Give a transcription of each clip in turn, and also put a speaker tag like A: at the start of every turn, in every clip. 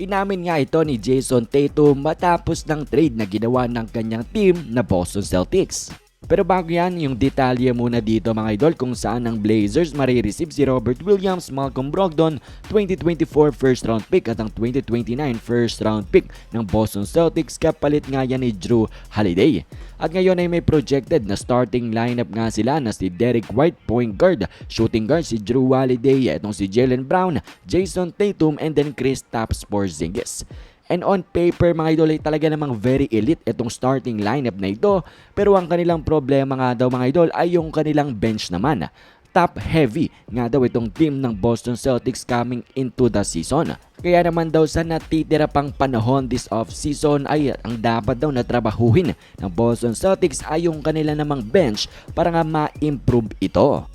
A: Inamin nga ito ni Jason Tatum matapos ng trade na ginawa ng kanyang team na Boston Celtics. Pero bago yan, yung detalye muna dito mga idol kung saan ang Blazers marireceive si Robert Williams, Malcolm Brogdon, 2024 first round pick at ang 2029 first round pick ng Boston Celtics kapalit nga yan ni Drew Holiday. At ngayon ay may projected na starting lineup nga sila na si Derek White, point guard, shooting guard si Drew Holiday, itong si Jalen Brown, Jason Tatum, and then Kristaps Porzingis. And on paper mga idol ay talaga namang very elite itong starting lineup na ito. Pero ang kanilang problema nga daw mga idol ay yung kanilang bench naman. Top heavy nga daw itong team ng Boston Celtics coming into the season. Kaya naman daw sa natitira pang panahon this off season ay ang dapat daw na trabahuhin ng Boston Celtics ay yung kanila namang bench para nga ma-improve ito.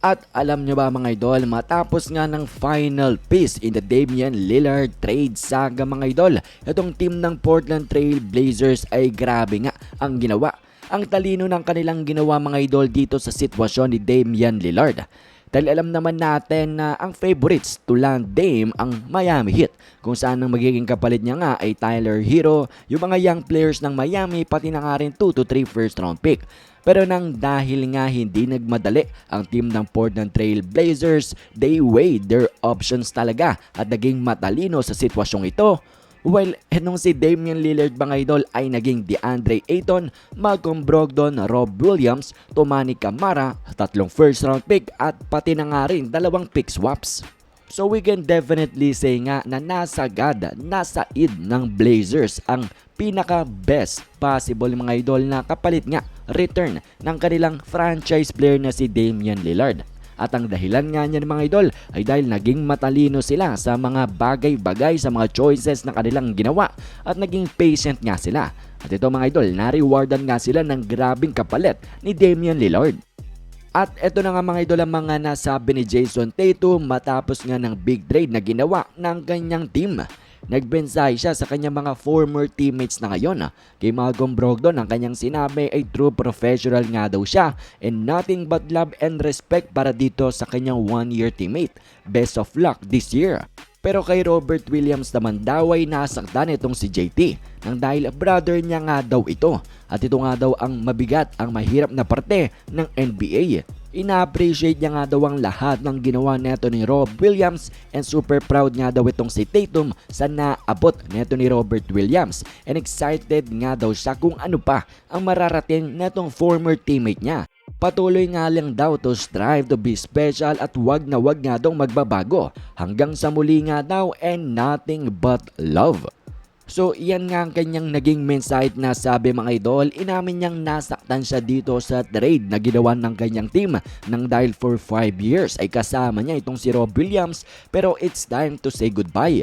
A: At alam nyo ba mga idol, matapos nga ng final piece in the Damian Lillard trade saga mga idol, itong team ng Portland Trail Blazers ay grabe nga ang ginawa. Ang talino ng kanilang ginawa mga idol dito sa sitwasyon ni Damian Lillard. Dahil alam naman natin na ang favorites to land Dame ang Miami Heat kung saan ang magiging kapalit niya nga ay Tyler Hero, yung mga young players ng Miami pati na nga rin 2 to 3 first round pick. Pero nang dahil nga hindi nagmadali ang team ng Portland Trail Blazers, they weighed their options talaga at naging matalino sa sitwasyong ito. Well, etong si Damian Lillard mga idol ay naging DeAndre Ayton, Malcolm Brogdon, Rob Williams, Tomani Camara, tatlong first round pick at pati na nga rin dalawang pick swaps. So we can definitely say nga na nasa gada, nasa id ng Blazers ang pinaka best possible mga idol na kapalit nga return ng kanilang franchise player na si Damian Lillard. At ang dahilan nga niyan mga idol ay dahil naging matalino sila sa mga bagay-bagay sa mga choices na kanilang ginawa at naging patient nga sila. At ito mga idol, na-rewardan nga sila ng grabing kapalit ni Damian Lillard. At eto na nga mga idol ang mga nasabi ni Jason Tatum matapos nga ng big trade na ginawa ng kanyang team. Nagbensay siya sa kanyang mga former teammates na ngayon. Kay Malcolm Brogdon ang kanyang sinabi ay true professional nga daw siya and nothing but love and respect para dito sa kanyang one-year teammate. Best of luck this year. Pero kay Robert Williams naman daw ay nasaktan itong si JT nang dahil brother niya nga daw ito at ito nga daw ang mabigat ang mahirap na parte ng NBA. Ina-appreciate niya nga daw ang lahat ng ginawa neto ni Rob Williams and super proud nga daw itong si Tatum sa naabot neto ni Robert Williams and excited nga daw siya kung ano pa ang mararating netong former teammate niya. Patuloy nga lang daw to strive to be special at wag na wag nga daw magbabago hanggang sa muli nga daw and nothing but love. So iyan nga ang kanyang naging mensahe na sabi mga idol, inamin niyang nasaktan siya dito sa trade na ginawa ng kanyang team nang dahil for 5 years ay kasama niya itong si Rob Williams pero it's time to say goodbye.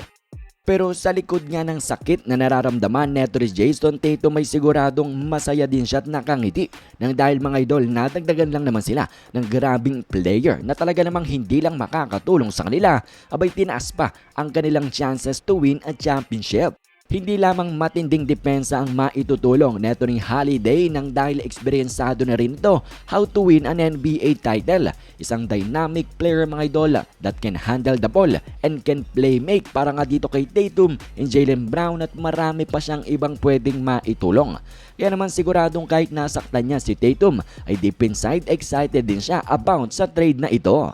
A: Pero sa likod nga ng sakit na nararamdaman neto Jason Tatum may siguradong masaya din siya at nakangiti nang dahil mga idol nadagdagan lang naman sila ng grabing player na talaga namang hindi lang makakatulong sa kanila abay tinaas pa ang kanilang chances to win a championship. Hindi lamang matinding depensa ang maitutulong neto ni Holiday nang dahil eksperyensado na rin ito how to win an NBA title. Isang dynamic player mga idol that can handle the ball and can play make para nga dito kay Tatum and Jalen Brown at marami pa siyang ibang pwedeng maitulong. Kaya naman siguradong kahit nasaktan niya si Tatum ay deep inside excited din siya about sa trade na ito.